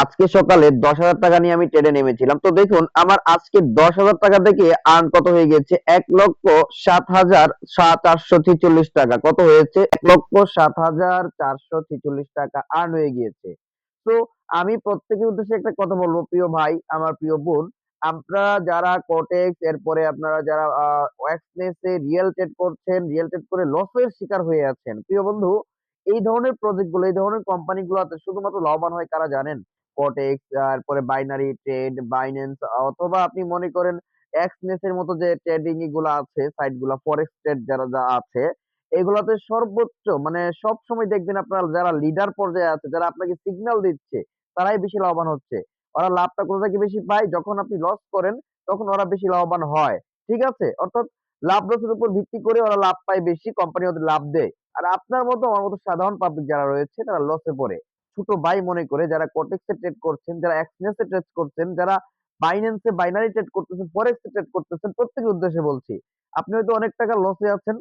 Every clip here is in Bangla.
আজকে সকালে দশ হাজার টাকা নিয়ে আমি ট্রেডে নেমেছিলাম। তো দেখুন, আমার আজকে দশ হাজার টাকা থেকে আর্ন কত হয়ে গেছে? এক লক্ষ সাত হাজার সাত চারশো ছেচল্লিশ টাকা। কত হয়েছে? এক লক্ষ সাত হাজার চারশো ছেচল্লিশ টাকা আর্ন হয়ে গিয়েছে। তো আমি প্রত্যেকের উদ্দেশ্যে একটা কথা বলব, প্রিয় ভাই, আমার প্রিয় বোন। আপনারা যারা কোটেক্স এরপরে আপনারা যারা ওয়াক্সনেসে রিয়েল ট্রেড করছেন রিয়েল ট্রেড করে লসের শিকার হয়ে আছেন। প্রিয় বন্ধু, এই ধরনের প্রজেক্টগুলো, এই ধরনের কোম্পানি গুলোতে শুধুমাত্র লাভবান হয় কারা জানেন? কোটেক্স তারপরে বাইনারি ট্রেড বাইন্যান্স অথবা আপনি মনে করেন এক্সনেস এর মতো যে ট্রেডিংগুলো আছে সাইটগুলা ফরেক্স ট্রেড যারা যা আছে, এগুলাতে সর্বোচ্চ মানে সব সময় দেখবেন আপনার যারা লিডার পর্যায়ে আছে, যারা আপনাকে সিগন্যাল দিচ্ছে, তারাই বেশি লাভবান হচ্ছে। ওরা লাভটা কোথা থেকে বেশি পায়? যখন আপনি লস করেন, তখন ওরা বেশি লাভবান হয়। ঠিক আছে? অর্থাৎ লাভ লসের উপর ভিত্তি করে ওরা লাভ পায় বেশি কোম্পানি ওদের লাভ দেয়। আর আপনার মতো, আমার মতো সাধারণ পাবলিক যারা রয়েছে, তারা লসে পড়ে। ছোট ভাই মনে করে যারা কোটেক্সে ট্রেড করছেন, যারা এক্সনেসে ট্রেড করছেন, যারা বাইন্যান্সে বাইনারি ট্রেড করতেছেন ফরেক্সে ট্রেড করতেছেন, প্রত্যেকের উদ্দেশ্যে বলছি, আপনি হয়তো অনেক টাকা লসে আছেন,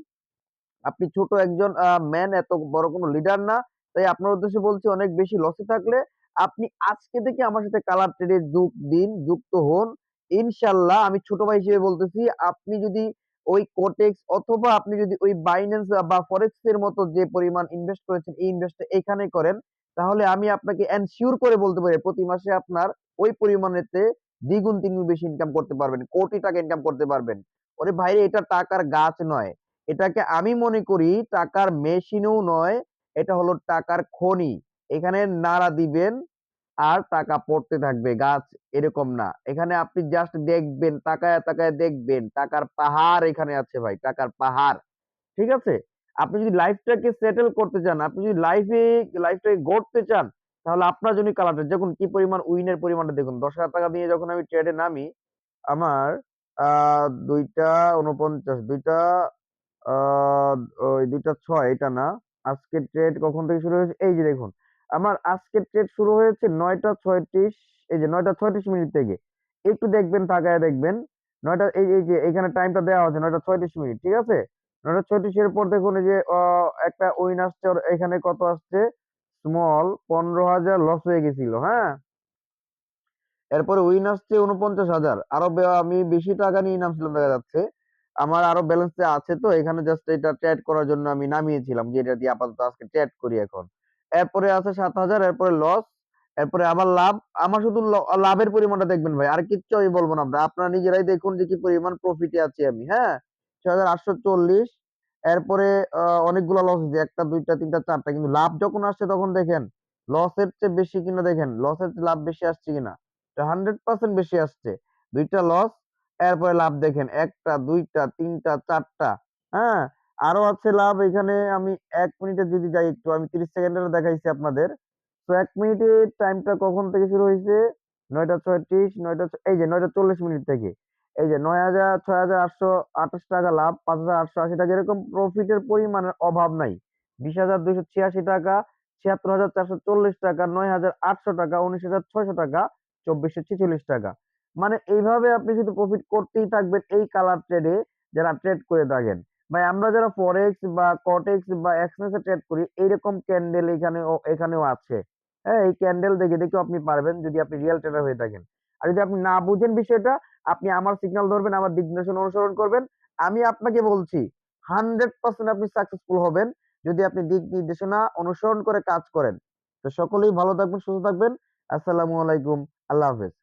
আপনি ছোট একজন ম্যান এত বড় কোনো লিডার না, তাই আপনার উদ্দেশ্যে বলছি অনেক বেশি লসে থাকলে আপনি আজকে থেকে আমার সাথে কালার ট্রেডে যোগ দিন, যুক্ত হন। ইনশাল্লাহ আমি ছোট ভাই হিসেবে বলতেছি, আপনি যদি ওই কোটেক্স অথবা আপনি যদি ওই বাইন্যান্স বা ফরেক্স এর মতো যে পরিমাণ ইনভেস্ট করেছেন, এই ইনভেস্ট এখানে করেন। তাহলে আমি আপনাকে এনশিওর করে বলতে পারি, প্রতি মাসে আপনার ওই পরিমাণেতে দ্বিগুণ, তিনগুণ বেশি ইনকাম করতে পারবেন, কোটি টাকা ইনকাম করতে পারবেন। ওরে ভাইরে, এটা টাকার গাছ নয়। এটাকে আমি মনে করি টাকার মেশিনও নয়, এটা হলো টাকার খনি। এখানে নাড়া দিবেন আর টাকা পড়তে থাকবে, গাছ এরকম না। এখানে আপনি জাস্ট দেখবেন, তাকায় তাকায় দেখবেন, টাকার পাহাড় এখানে আছে ভাই, টাকার পাহাড়। ঠিক আছে? আপনি যদি লাইফটাকে সেটেল করতে চান, আপনি যদি লাইফে লাইফটাকে গড়তে চান, তাহলে আপনার জন্য কালারটা যখন কি পরিমাণ, উইনের পরিমাণটা দেখুন। দশ হাজার টাকা দিয়ে যখন আমি ট্রেডে নামি, আমার দুইটা উনপঞ্চাশ দুইটা ওই দুইটা ছয়, এটা না, আজকের ট্রেড কখন থেকে শুরু হয়েছে? এই যে দেখুন, আমার আজকের ট্রেড শুরু হয়েছে নয়টা ছয়ত্রিশ, এই যে নয়টা ছয়ত্রিশ মিনিট থেকে। একটু দেখবেন, তাকায় দেখবেন, নয়টা, এই যে এখানে টাইমটা দেওয়া হচ্ছে নয়টা ছয়ত্রিশ মিনিট, ঠিক আছে? নয়টা ছয়ত্রিশের পর দেখুন যে একটা উইন আসছে এখানে কত আসছে? স্মল পনেরো হাজার লস হয়ে গেছিল হ্যাঁ? এরপরে উইন আসছে উনপঞ্চাশ হাজার। আরও আমি বেশি টাকা নিয়ে নামছিলাম, দেখা যাচ্ছে। আমার আরও ব্যালেন্সে আছে তো, এখানে জাস্ট এটা ট্রেড করার জন্য আমি নামিয়েছিলাম, যে এটা দিয়ে আপাতত আজকে ট্রেড করি এখন। এরপরে আছে সাত হাজার, এরপরে লস এরপরে আবার লাভ। আমার শুধু লাভের পরিমাণটা দেখবেন ভাই, আর কিচ্ছু আমি বলব না, আপনারা নিজেরাই দেখুন যে কি পরিমাণ প্রফিটে আছি আমি হ্যাঁ? ছয় আটশো চল্লিশ। এরপরে অনেকগুলো লস হয়েছে। একটা, দুইটা, তিনটা, চারটা। কিন্তু লাভ যখন আসছে তখন দেখেন লসের চেয়ে বেশি কিনা দেখেন লসের চেয়ে লাভ বেশি আসছে কিনা? হান্ড্রেড পার্সেন্ট বেশি আসছে। দুইটা লস এরপরে লাভ দেখেন, একটা, দুইটা, তিনটা, চারটা। হ্যাঁ? আরও আছে লাভ, এখানে আমি এক মিনিটে যদি যাই একটু, আমি তিরিশ সেকেন্ডের দেখাইছি আপনাদের। তো এক মিনিটের টাইমটা কখন থেকে শুরু হয়েছে? নয়টা ছয়ত্রিশ, নয়টা এই যে নয়টা চল্লিশ মিনিট থেকে। এই যে নয় হাজার, ছয় হাজার আটশো আঠাশ টাকা লাভ, পাঁচ হাজার আটশো আশি টাকা, এরকম প্রফিটের পরিমাণের অভাব নাই। বিশ হাজার দুইশো ছিয়াশি টাকা, ছিয়াত্তর হাজার চারশো চল্লিশ টাকা, নয় হাজার আটশো টাকা, উনিশ হাজার ছয়শো টাকা, চব্বিশশো ছেচল্লিশ টাকা। মানে এইভাবে আপনি শুধু প্রফিট করতেই থাকবেন এই কালার ট্রেডে যারা ট্রেড করে থাকেন। ভাই, আমরা যারা ফরেক্স বা কটেক্স বা এক্সনেসে ট্রেড করি, এইরকম ক্যান্ডেল এখানে এখানেও আছে। হ্যাঁ এই ক্যান্ডেল দেখে দেখে আপনি পারবেন যদি আপনি রিয়েল ট্রেডার হয়ে থাকেন। আর যদি আপনি না বুঝেন বিষয়টা আপনি আমার সিগন্যাল ধরবেন, আমার নির্দেশনা অনুসরণ করবেন। আমি আপনাকে বলছি হান্ড্রেড পার্সেন্ট আপনি সাকসেসফুল হবেন যদি আপনি দিক নির্দেশনা অনুসরণ করে কাজ করেন। তো সকলেই ভালো থাকবেন, সুস্থ থাকবেন। আসসালামু আলাইকুম, আল্লাহ হাফেজ।